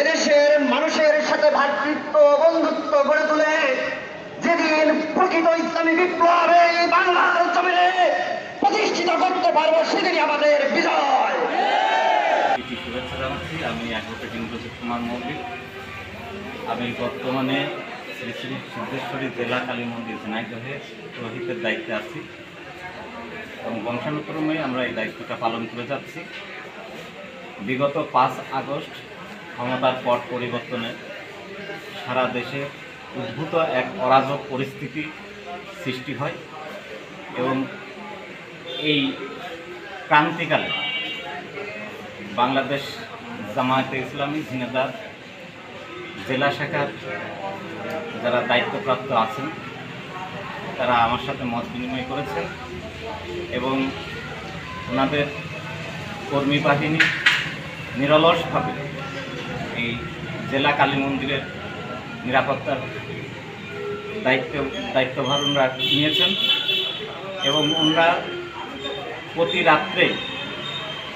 এদেশের মানুষের সাথে ভ্রাতৃত্ব বন্ধুত্ব গড়ে তুলে। যেদিন প্রকৃত ইসলামী বিপ্লব এই বাংলার জমিনে প্রতিষ্ঠিত করতে পারব, সেদিনই আমাদের বিজয়। আমি অ্যাডভোকেট ইন্দ্রজিৎ কুমার মৌলিক। আমি বর্তমানে শ্রী শ্রী সিদ্ধেশ্বরী জেলা কালী মন্দির ঝিনাইদহে পুরোহিতের দায়িত্বে আছি। এবং বংশানুক্রমে আমরা এই দায়িত্বটা পালন করে যাচ্ছি। বিগত পাঁচ আগস্ট ক্ষমতার পট পরিবর্তনে সারা দেশে উদ্ভূত এক অরাজক পরিস্থিতি সৃষ্টি হয় এবং এই ক্রান্তিকালে বাংলাদেশ জামায়াতে ইসলামী ঝিনেদার জেলা শাখার যারা দায়িত্বপ্রাপ্ত আছেন, তারা আমার সাথে মত বিনিময় করেছেন এবং ওনাদের কর্মী বাহিনী নিরলসভাবে জেলা কালী মন্দিরের নিরাপত্তার দায়িত্ব, দায়িত্বভার ওনারা নিয়েছেন এবং ওনারা প্রতি রাত্রে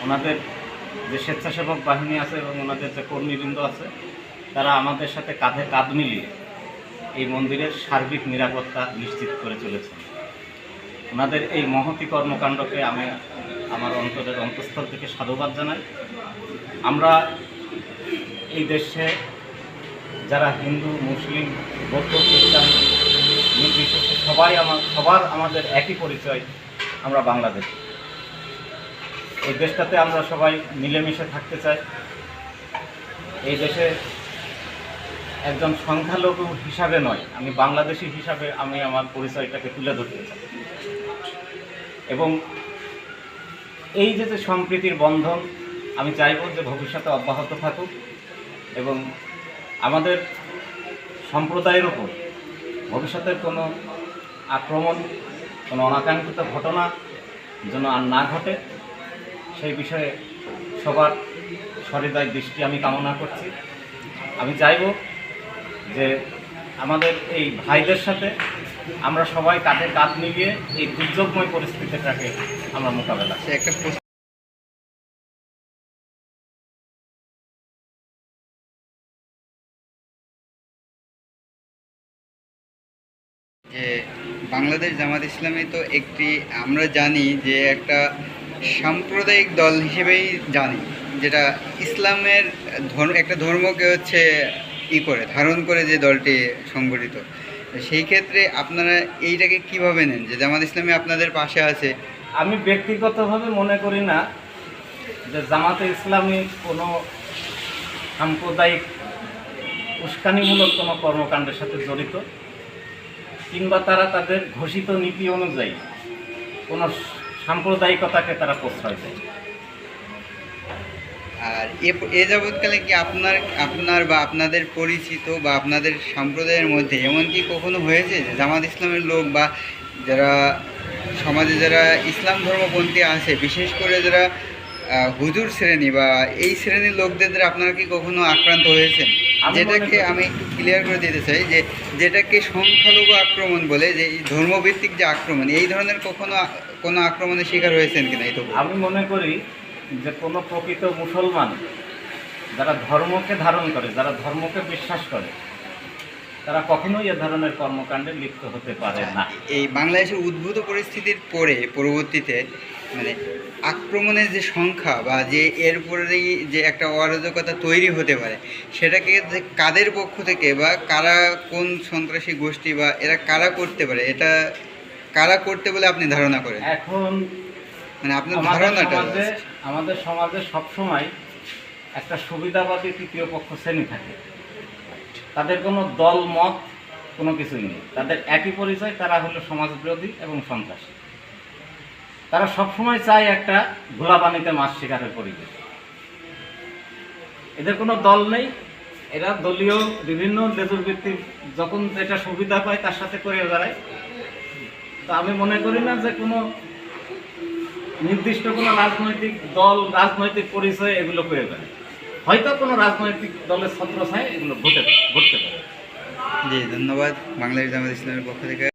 ওনাদের যে স্বেচ্ছাসেবক বাহিনী আছে এবং ওনাদের যে কর্মীবৃন্দ আছে, তারা আমাদের সাথে কাঁধে কাঁধ মিলিয়ে এই মন্দিরের সার্বিক নিরাপত্তা নিশ্চিত করে চলেছেন। ওনাদের এই মহতি কর্মকাণ্ডকে আমি আমার অন্তরের অন্তঃস্থল থেকে সাধুবাদ জানাই। আমরা এই দেশে যারা হিন্দু, মুসলিম, বৌদ্ধ, খ্রিস্টান নির্বিশেষে সবাই আমার, সবার আমাদের একই পরিচয়, আমরা বাংলাদেশ। এই দেশটাতে আমরা সবাই মিলেমিশে থাকতে চাই। এই দেশে একজন সংখ্যালঘু হিসাবে নয়, আমি বাংলাদেশি হিসাবে আমি আমার পরিচয়টাকে তুলে ধরতে চাই। এবং এই যে যে সম্প্রীতির বন্ধন, আমি চাইব যে ভবিষ্যতে অব্যাহত থাকুক। এবং আমাদের সম্প্রদায়ের উপর ভবিষ্যতের কোনো আক্রমণ, কোনো অনাকাঙ্ক্ষিত ঘটনা যেন আর না ঘটে, সেই বিষয়ে সবার সহৃদয় দৃষ্টি আমি কামনা করছি। আমি চাইব যে আমাদের এই ভাইদের সাথে আমরা সবাই কাঁধে কাঁধ মিলিয়ে এই দুর্যোগময় পরিস্থিতিটাকে আমরা মোকাবেলা একটা যে বাংলাদেশ জামাত ইসলামী তো একটি, আমরা জানি যে একটা সাম্প্রদায়িক দল হিসেবেই জানি, যেটা ইসলামের ধর্ম, একটা ধর্মকে হচ্ছে ই করে, ধারণ করে যে দলটি সংগঠিত। সেই ক্ষেত্রে আপনারা এইটাকে কীভাবে নেন? যে জামাত ইসলামী আপনাদের পাশে আছে। আমি ব্যক্তিগতভাবে মনে করি না যে জামাতে ইসলামী কোনো সাম্প্রদায়িক উস্কানিমূলক কোনো কর্মকাণ্ডের সাথে জড়িত। কিংবা তারা তাদের ঘোষিত নীতি অনুযায়ী কোনো সাম্প্রদায়িকতাকে তারা প্রশ্রয় দেয়। আর এ যাবৎকালে কি আপনার আপনার বা আপনাদের পরিচিত বা আপনাদের সম্প্রদায়ের মধ্যে এমন কি কখনো হয়েছে যে জামাত ইসলামের লোক বা যারা সমাজে যারা ইসলাম ধর্মপন্থী আছে, বিশেষ করে যারা হুজুর শ্রেণি বা এই শ্রেণির লোকদের আপনারা কি কখনো আক্রান্ত হয়েছেন? যেটাকে আমি একটু ক্লিয়ার করে দিতে চাই যে যেটাকে সংখ্যালঘু আক্রমণ বলে যে ধর্মভিত্তিক যে আক্রমণ এই ধরনের কখনো কোনো আক্রমণের শিকার হয়েছেন কিনা এই। আমি মনে করি যে কোনো প্রকৃত মুসলমান যারা ধর্মকে ধারণ করে যারা ধর্মকে বিশ্বাস করে তারা কখনোই এ ধরনের কর্মকাণ্ডে লিপ্ত হতে পারে না। এই বাংলাদেশের উদ্ভূত পরিস্থিতির পরে পরবর্তীতে মানে আক্রমণের যে সংখ্যা বা যে এর পরেই যে একটা অরাজকতা তৈরি হতে পারে সেটাকে যে কাদের পক্ষ থেকে বা কারা কোন সন্ত্রাসী গোষ্ঠী বা এরা কারা করতে পারে এটা কারা করতে বলে আপনি ধারণা করেন? এখন মানে আপনার ধারণাটা আমাদের সমাজে সবসময় একটা সুবিধাবাদী তৃতীয় পক্ষ শ্রেণি থাকে। তাদের কোনো দল, মত, কোনো কিছুই নেই। তাদের একই পরিচয়, তারা হলো সমাজবিরোধী এবং সন্ত্রাসী। তারা সবসময় চায় একটা ঘোলাপানিতে মাছ শিকারের পরিবেশ। এদের কোনো দল নেই। এরা দলীয় বিভিন্ন লেজুর ভিত্তিক যখন যেটা সুবিধা পায়, তার সাথে করে বেড়ায়। তো আমি মনে করি না যে কোনো নির্দিষ্ট কোনো রাজনৈতিক দল, রাজনৈতিক পরিচয় এগুলো করে দেয় হয়তো কোনো রাজনৈতিক দলের ছত্রছায় এগুলো ঘটে ঘটতে পারে। জি, ধন্যবাদ। বাংলাদেশ জামাত ইসলামের পক্ষ থেকে